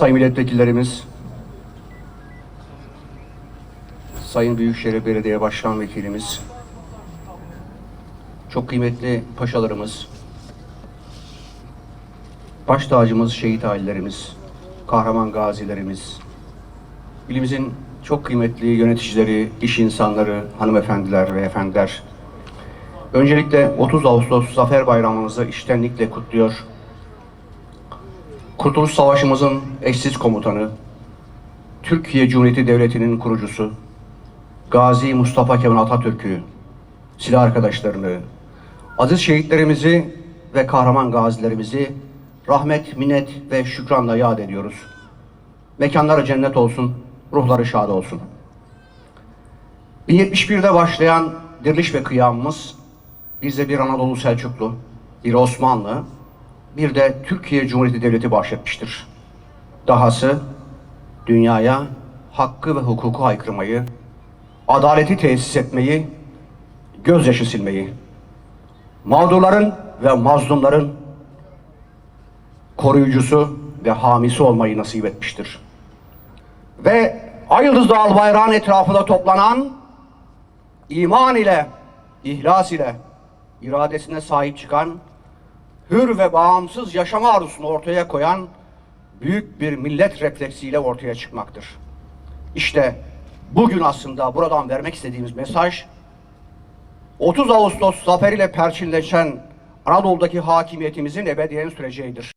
sayın milletvekillerimiz, sayın Büyükşehir Belediye Başkan Vekilimiz, çok kıymetli paşalarımız, baş tacımız, şehit ailelerimiz, kahraman gazilerimiz, ilimizin çok kıymetli yöneticileri, iş insanları, hanımefendiler ve efendiler, öncelikle 30 Ağustos Zafer Bayramımızı iştenlikle kutluyor. Kurtuluş Savaşımızın eşsiz komutanı, Türkiye Cumhuriyeti Devleti'nin kurucusu, Gazi Mustafa Kemal Atatürk'ü, silah arkadaşlarını, aziz şehitlerimizi ve kahraman gazilerimizi rahmet, minnet ve şükranla yad ediyoruz. Mekanları cennet olsun, ruhları şad olsun. 1071'de başlayan diriliş ve kıyamımız bize bir Anadolu Selçuklu, bir Osmanlı, bir de Türkiye Cumhuriyeti Devleti bahşetmiştir. Dahası dünyaya hakkı ve hukuku haykırmayı, adaleti tesis etmeyi, gözyaşı silmeyi, mağdurların ve mazlumların koruyucusu ve hamisi olmayı nasip etmiştir. Ve Ay Yıldız Dağlı etrafında toplanan iman ile, ihlas ile, iradesine sahip çıkan, hür ve bağımsız yaşama arzusunu ortaya koyan büyük bir millet refleksiyle ortaya çıkmaktır. İşte bugün aslında buradan vermek istediğimiz mesaj 30 Ağustos zaferiyle perçinleşen Anadolu'daki hakimiyetimizin ebediyen süreceğidir.